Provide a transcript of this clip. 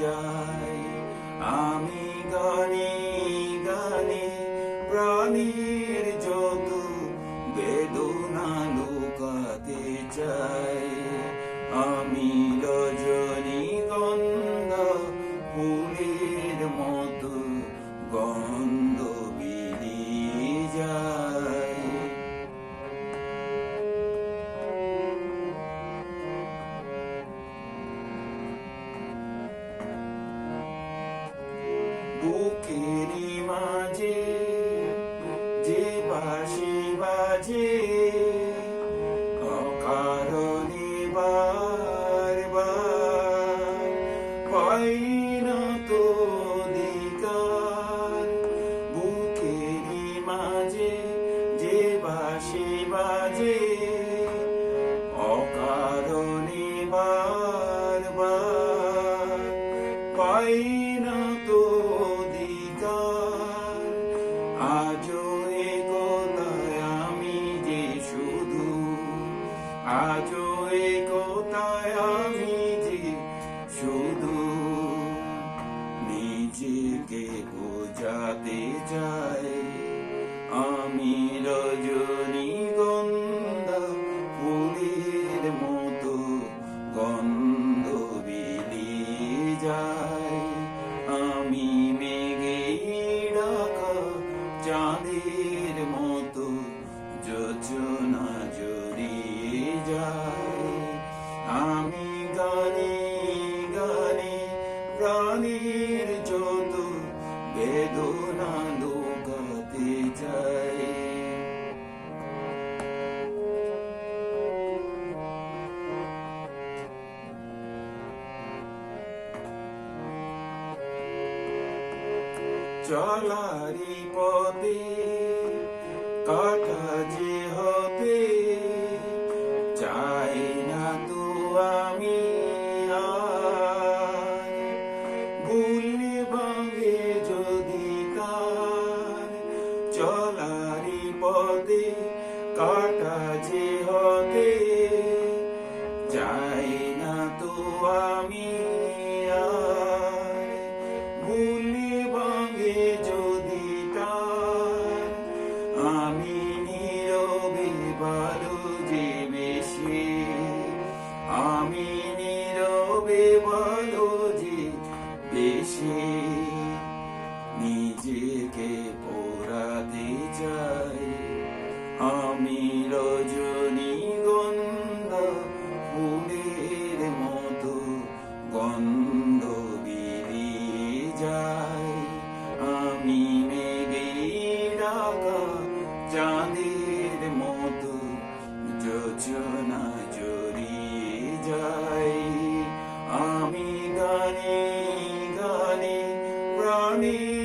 Yeah. বুকের মাঝে, যে বাসি বাজে, অকারণে বার বার পাই না তো দিকার বুকের মাঝে, যে বাসি বাজে, অকারণে বার বার পাই প্রাণীর যত বেদনা লুকাতে চাই। চলারি পথে কাটা যে হবে চাই না তো আমি ভুলে ভাঙে যদি আমি নীরবে ভালো যে বেশি আমি নীরবে ভালো যে বেশি নিজেকে পোড়াতে চাই। চাঁদের মতো যোজনা জড়িয়ে যাই আমি গানে গানে প্রাণী